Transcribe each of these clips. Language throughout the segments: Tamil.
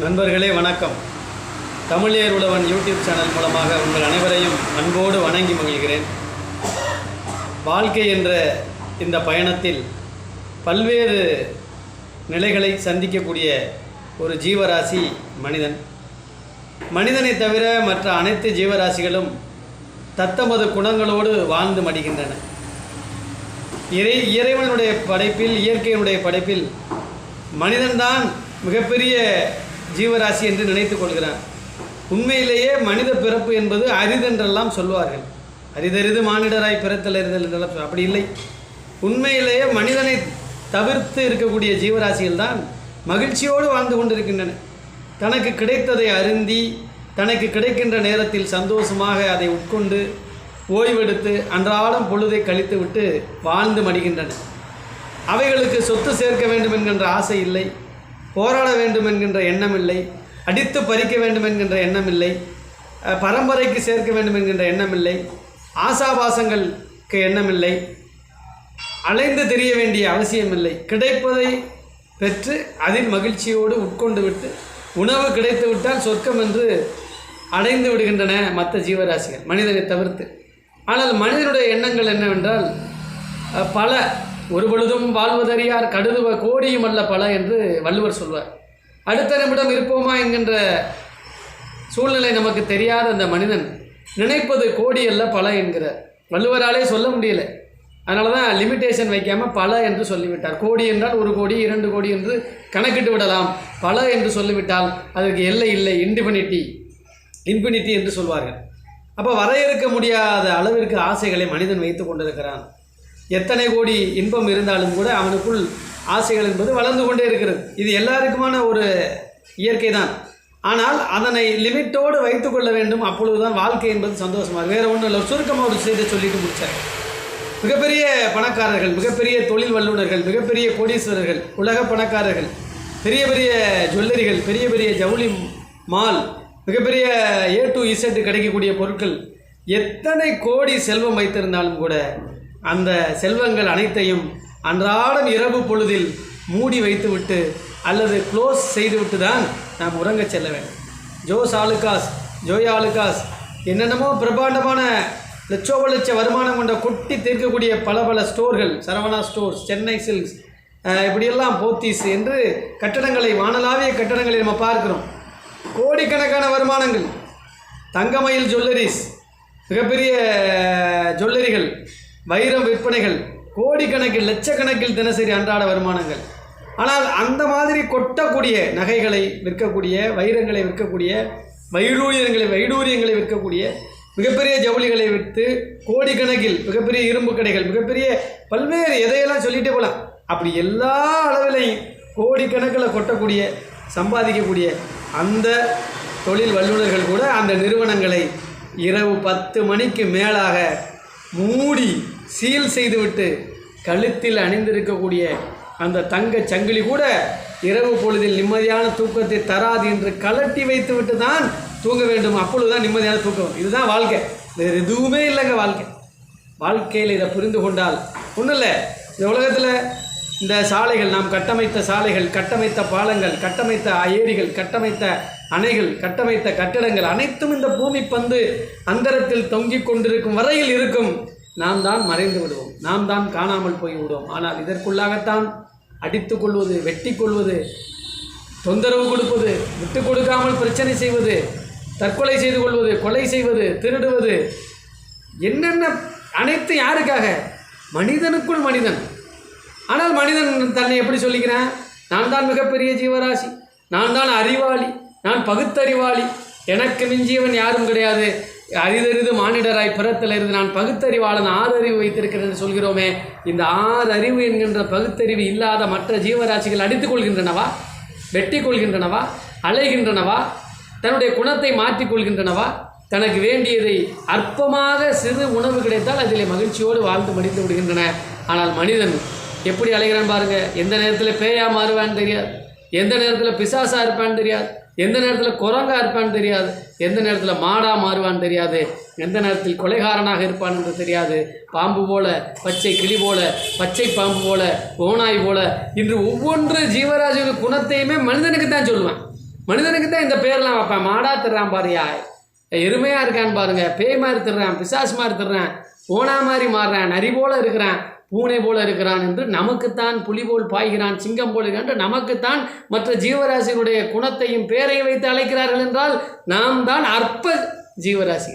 நண்பர்களே வணக்கம். தமிழேர் உழவன் யூடியூப் சேனல் மூலமாக உங்கள் அனைவரையும் அன்போடு வணங்கி மகிழ்கிறேன். வாழ்க்கை என்ற இந்த பயணத்தில் பல்வேறு நிலைகளை சந்திக்கக்கூடிய ஒரு ஜீவராசி மனிதன். மனிதனை தவிர மற்ற அனைத்து ஜீவராசிகளும் தத்தமது குணங்களோடு வாழ்ந்து மடிகின்றன. இறை இறைவனுடைய படைப்பில் இயற்கையினுடைய படைப்பில் மனிதன்தான் மிகப்பெரிய ஜீவராசி என்று நினைத்துக் கொள்கிறான். உண்மையிலேயே மனித பிறப்பு என்பது அரிதென்றெல்லாம் சொல்வார்கள். அரிதறிது மானிடராய் பிறத்தல் அறிதல் என்றெல்லாம் அப்படி இல்லை. உண்மையிலேயே மனிதனை தவிர்த்து இருக்கக்கூடிய ஜீவராசிகள் தான் மகிழ்ச்சியோடு வாழ்ந்து கொண்டிருக்கின்றன. தனக்கு கிடைத்ததை அருந்தி தனக்கு கிடைக்கின்ற நேரத்தில் சந்தோஷமாக அதை உட்கொண்டு ஓய்வெடுத்து அன்றாடம் பொழுதை கழித்துவிட்டு வாழ்ந்து மடிகின்றன. அவைகளுக்கு சொத்து சேர்க்க வேண்டும் என்கின்ற ஆசை இல்லை. போராட வேண்டும் என்கின்ற எண்ணம் இல்லை அடித்து பறிக்க வேண்டும் என்கின்ற எண்ணம் இல்லை பரம்பரைக்கு சேர்க்க வேண்டும் என்கின்ற எண்ணம் இல்லை ஆசாபாசங்களுக்கு எண்ணமில்லை அலைந்து தெரிய வேண்டிய அவசியமில்லை. கிடைப்பதை பெற்று அதில் மகிழ்ச்சியோடு உட்கொண்டு விட்டு உணவு கிடைத்து விட்டால் சொர்க்கம் என்று அடைந்து விடுகின்றன மற்ற ஜீவராசிகள் மனிதனை தவிர்த்து. ஆனால் மனிதனுடைய எண்ணங்கள் என்னவென்றால் பல ஒரு பொழுதும் வாழ்வதறியார் கடுதுவ கோடியும் அல்ல பல என்று வள்ளுவர் சொல்வார். அடுத்த நிமிடம் இருப்போமா என்கின்ற சூழ்நிலை நமக்கு தெரியாத அந்த மனிதன் நினைப்பது கோடி அல்ல பல என்கிறார். வள்ளுவராலே சொல்ல முடியல. அதனால தான் லிமிட்டேஷன் வைக்காமல் பல என்று சொல்லிவிட்டார். கோடி என்றால் ஒரு கோடி இரண்டு கோடி என்று கணக்கிட்டு விடலாம். பல என்று சொல்லிவிட்டால் அதற்கு எல்லை இல்லை இன்டிஃபினிட்டி இன்ஃபினிட்டி என்று சொல்வார்கள். அப்போ வரையறுக்க முடியாத அளவிற்கு ஆசைகளை மனிதன் வைத்து கொண்டிருக்கிறான். எத்தனை கோடி இன்பம் இருந்தாலும் கூட அவனுக்குள் ஆசைகள் என்பது வளர்ந்து கொண்டே இருக்கிறது. இது எல்லாருக்குமான ஒரு இயற்கை தான் ஆனால் அதனை லிமிட்டோடு வைத்துக்கொள்ள வேண்டும். அப்பொழுதுதான் வாழ்க்கை என்பது சந்தோஷமாக. வேறு ஒன்றும் இல்லை. சுருக்கமாக ஒரு செய்தி சொல்லிட்டு முடித்தார் மிகப்பெரிய பணக்காரர்கள் மிகப்பெரிய தொழில் வல்லுநர்கள் மிகப்பெரிய கோடீஸ்வரர்கள் உலக பணக்காரர்கள் பெரிய பெரிய ஜுவல்லரிகள் பெரிய பெரிய ஜவுளி மால் மிகப்பெரிய ஏ டு இசட்டு கிடைக்கக்கூடிய பொருட்கள் எத்தனை கோடி செல்வம் வைத்திருந்தாலும் கூட அந்த செல்வங்கள் அனைத்தையும் அன்றாடம் இரவு பொழுதில் மூடி வைத்துவிட்டு அல்லது க்ளோஸ் செய்துவிட்டு தான் நாம் உறங்கச் செல்ல வேண்டும். ஜோஸ் ஆலுகாஸ் ஜோயா ஆலுகாஸ் என்னென்னமோ பிரம்மாண்டமான லட்சோப லட்ச வருமானம் கொண்ட கொட்டி தீர்க்கக்கூடிய பல பல ஸ்டோர்கள் சரவணா ஸ்டோர்ஸ் சென்னை சில்க்ஸ் இப்படியெல்லாம் போத்தீஸ் என்று கட்டடங்களை வானலாவிய கட்டடங்களை நம்ம பார்க்கிறோம். கோடிக்கணக்கான வருமானங்கள் தங்கமயில் ஜுவல்லரிஸ் மிகப்பெரிய ஜுவல்லரிகள் வைரம் விற்பனைகள் கோடிக்கணக்கில் லட்சக்கணக்கில் தினசரி அன்றாட வருமானங்கள். ஆனால் அந்த மாதிரி கொட்டக்கூடிய நகைகளை விற்கக்கூடிய வைரங்களை விற்கக்கூடிய வைடூரியங்களை வைடூரியங்களை விற்கக்கூடிய மிகப்பெரிய ஜவுளிகளை விற்று கோடிக்கணக்கில் மிகப்பெரிய இரும்பு கடைகள் மிகப்பெரிய பல்வேறு எதையெல்லாம் சொல்லிட்டே போகலாம் அப்படி எல்லா அளவிலையும் கோடிக்கணக்கில் கொட்டக்கூடிய சம்பாதிக்கக்கூடிய அந்த தொழில் வல்லுநர்கள் கூட அந்த நிறுவனங்களை இரவு பத்து மணிக்கு மேலாக மூடி சீல் செய்துவிட்டு கழுத்தில் அணிந்திருக்கக்கூடிய அந்த தங்கச் சங்கிலி கூட இரவு பொழுதில் நிம்மதியான தூக்கத்தை தராது என்று கலட்டி வைத்துவிட்டு தான் தூங்க வேண்டும். அப்பொழுதுதான் நிம்மதியான தூக்கம் இதுதான் வாழ்க்கை. வேறு எதுவுமே இல்லைங்க வாழ்க்கை. வாழ்க்கையில் இதை புரிந்து கொண்டால் ஒன்றும் இல்லை. இந்த உலகத்தில் இந்த சாலைகள் நாம் கட்டமைத்த சாலைகள் கட்டமைத்த பாலங்கள் கட்டமைத்த ஏரிகள் கட்டமைத்த அணைகள் கட்டமைத்த கட்டடங்கள் அனைத்தும் இந்த பூமி பந்து அந்தரத்தில் தொங்கிக் கொண்டிருக்கும் வரையில் இருக்கும். நாம் தான் மறைந்து விடுவோம். நாம் தான் காணாமல் போய் விடுவோம். ஆனால் இதற்குள்ளாகத்தான் அடித்து கொள்வது வெட்டி கொள்வது தொந்தரவு கொடுப்பது விட்டு கொடுக்காமல் பிரச்சனை செய்வது தற்கொலை செய்து கொள்வது கொலை செய்வது திருடுவது என்னென்ன அனைத்து யாருக்காக? மனிதனுக்குள் மனிதன். ஆனால் மனிதன் தன்னை எப்படி சொல்லிக்கிறேன்? நான் தான் மிகப்பெரிய ஜீவராசி. நான் தான் அறிவாளி. நான் பகுத்தறிவாளி. எனக்கு மிஞ்சியவன் யாரும் கிடையாது. அரிதறிது மானிடராய் பிறத்தல் இருந்து நான் பகுத்தறிவாளன் ஆறறிவு வைத்திருக்கிறேன் என்று சொல்கிறோமே இந்த ஆறறிவு என்கின்ற பகுத்தறிவு இல்லாத மற்ற ஜீவராசிகள் அடித்துக் கொள்கின்றனவா? வெட்டி கொள்கின்றனவா? அலைகின்றனவா? தன்னுடைய குணத்தை மாற்றிக் கொள்கின்றனவா? தனக்கு வேண்டியதை அற்பமாக சிறு உணவு கிடைத்தால் அதிலே மகிழ்ச்சியோடு வாழ்ந்து மடித்து விடுகின்றன. ஆனால் மனிதன் எப்படி அலைகிறான் பாருங்க எந்த நேரத்தில் பேயா மாறுவான்னு தெரியாது எந்த நேரத்தில் பிசாசா இருப்பான்னு தெரியாது எந்த நேரத்தில் குரங்கா இருப்பான்னு தெரியாது? எந்த நேரத்தில் மாடா மாறுவான்னு தெரியாது? எந்த நேரத்தில் கொலைகாரனாக இருப்பான் என்று தெரியாது? பாம்பு போல பச்சை கிளி போல பச்சை பாம்பு போல ஓனாய் போல. இன்று ஒவ்வொன்று ஜீவராஜியோட குணத்தையுமே மனிதனுக்கு தான் சொல்லுவேன். மனிதனுக்கு தான் இந்த பேர்லாம் வைப்பேன். மாடா திர்றான் பாருயா. எருமையாக இருக்கான்னு பாருங்க. பேய் மாதிரி திர்றான் பிசாசு மாதிரி திர்றான். ஓனா மாதிரி மாறுறேன். நரி போல இருக்கிறேன். பூனை போல இருக்கிறான் என்று நமக்குத்தான் புலி போல் பாய்கிறான் சிங்கம் போல் என்று நமக்குத்தான் மற்ற ஜீவராசியினுடைய குணத்தையும் பேரையும் வைத்து அழைக்கிறார்கள் என்றால் நாம் தான் அற்ப ஜீவராசி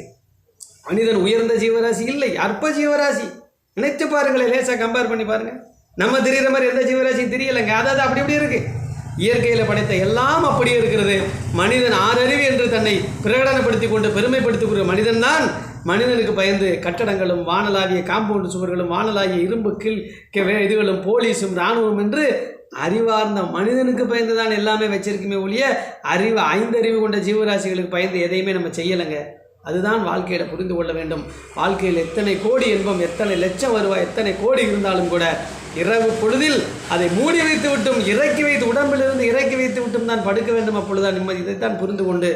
மனிதன் உயர்ந்த ஜீவராசி இல்லை அற்ப ஜீவராசி. நினைத்து பாருங்களேன் லேசாக கம்பேர் பண்ணி பாருங்க. நம்ம தெரியுற மாதிரி எந்த ஜீவராசியும் தெரியலைங்க? அதாவது அப்படி இப்படி இருக்கு. இயற்கையில் படைத்த எல்லாம் அப்படியே இருக்கிறது. மனிதன் ஆறறிவு என்று தன்னை பிரகடனப்படுத்தி கொண்டு பெருமைப்படுத்திக் மனிதன் தான் மனிதனுக்கு பயந்து கட்டடங்களும் வானலாவிய காம்பவுண்ட் சுவர்களும் வானலாகிய இரும்பு கீழ் இதுகளும் போலீஸும் இராணுவம் என்று அறிவார்ந்த மனிதனுக்கு பயந்து தான் எல்லாமே வச்சிருக்குமே ஒழிய அறிவு ஐந்தறிவு கொண்ட ஜீவராசிகளுக்கு பயந்து எதையுமே நம்ம செய்யலைங்க. அதுதான் வாழ்க்கையில் புரிந்து கொள்ள வேண்டும். வாழ்க்கையில் எத்தனை கோடி இன்பம் எத்தனை லட்சம் வருவாய் எத்தனை கோடி இருந்தாலும் கூட இரவு பொழுதில் அதை மூடி வைத்து விட்டும் இறக்கி வைத்து உடம்பிலிருந்து இறக்கி வைத்து விட்டும் தான் படுக்க வேண்டும் அப்பொழுதுதான் நிம்மதி. இதைத்தான் புரிந்து கொண்டு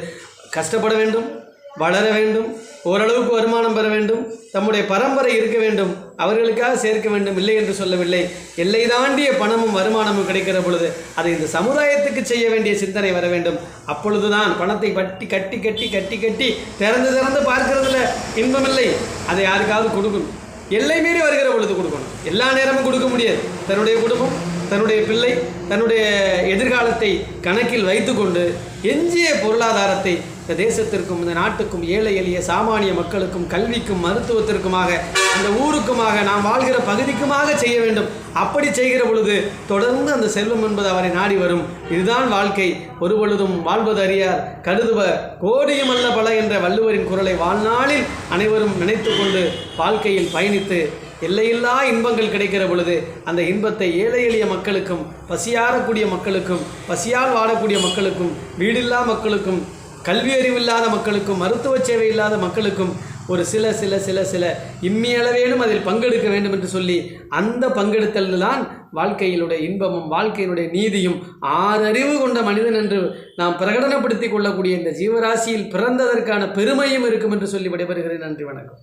கஷ்டப்பட வேண்டும். வளர வேண்டும் ஓரளவுக்கு வருமானம் பெற வேண்டும் தம்முடைய பரம்பரை இருக்க வேண்டும் அவர்களுக்காக சேர்க்க வேண்டும் இல்லை என்று சொல்லவில்லை. எல்லை தாண்டிய பணமும் வருமானமும் கிடைக்கிற பொழுது அதை இந்த சமுதாயத்துக்கு செய்ய வேண்டிய சிந்தனை வர வேண்டும். அப்பொழுதுதான் பணத்தை பட்டி கட்டி கட்டி கட்டி கட்டி திறந்து திறந்து பார்க்கறதுல இன்பமில்லை. அதை யாருக்காவது கொடுக்கணும் எல்லை மீறி வருகிற பொழுது கொடுக்கணும். எல்லா நேரமும் கொடுக்க முடியாது. தன்னுடைய குடும்பம் தன்னுடைய பிள்ளை தன்னுடைய எதிர்காலத்தை கணக்கில் வைத்துக்கொண்டு எஞ்சிய பொருளாதாரத்தை இந்த தேசத்திற்கும் இந்த நாட்டுக்கும் ஏழை எளிய சாமானிய மக்களுக்கும் கல்விக்கும் மருத்துவத்திற்குமாக அந்த ஊருக்குமாக நாம் வாழ்கிற பகுதிக்குமாக செய்ய வேண்டும். அப்படி செய்கிற பொழுது தொடர்ந்து அந்த செல்வம் என்பது அவரை நாடி வரும். இதுதான் வாழ்க்கை. ஒரு பொழுதும் வாழ்வது அறியார். கருதுவ கோடியும் அல்ல பல என்ற வள்ளுவரின் குரலை வாழ்நாளில் அனைவரும் நினைத்து கொண்டு வாழ்க்கையில் பயணித்து எல்லையில்லா இன்பங்கள் கிடைக்கிற பொழுது அந்த இன்பத்தை ஏழை எளிய மக்களுக்கும் பசியாறக்கூடிய மக்களுக்கும் பசியால் வாழக்கூடிய மக்களுக்கும் வீடில்லா மக்களுக்கும் கல்வி அறிவில்லாத மக்களுக்கும் மருத்துவ சேவை இல்லாத மக்களுக்கும் ஒரு சில சில சில சில இம்மியளவேனும் அதில் பங்கெடுக்க வேண்டும் என்று சொல்லி அந்த பங்கெடுத்தல் தான் வாழ்க்கையினுடைய இன்பமும் வாழ்க்கையினுடைய நீதியும் ஆறறிவு கொண்ட மனிதன் என்று நாம் பிரகடனப்படுத்திக் கொள்ளக்கூடிய இந்த ஜீவராசியில் பிறந்ததற்கான பெருமையும் இருக்கும் என்று சொல்லி விடைபெறுகிறேன். நன்றி வணக்கம்.